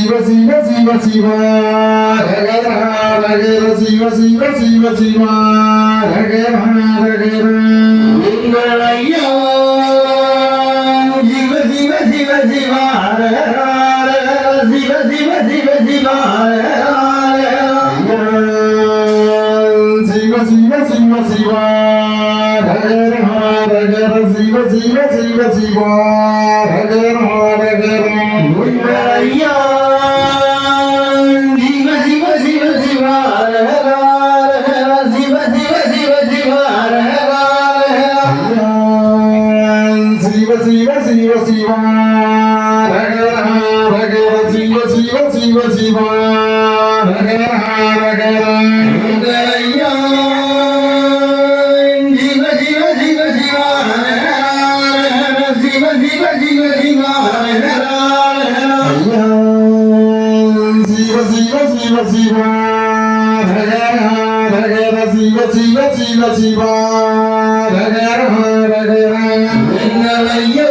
Shiva Shiva Shiva Shiva రగర రగర Shiva Shiva Shiva Shiva రగర రగర లింగయ్యా Shiva Shiva Shiva Shiva Hara Hara Shiva Shiva Shiva Shiva Shiva Shiva Shiva Shiva రగర రగర Shiva Shiva Shiva Shiva రగర రగర Shiva Shiva Shiva Shiva రగర రగర Shiva Shiva Shiva Shiva రగర రగర Shiva Shiva Shiva Shiva எங்களையோ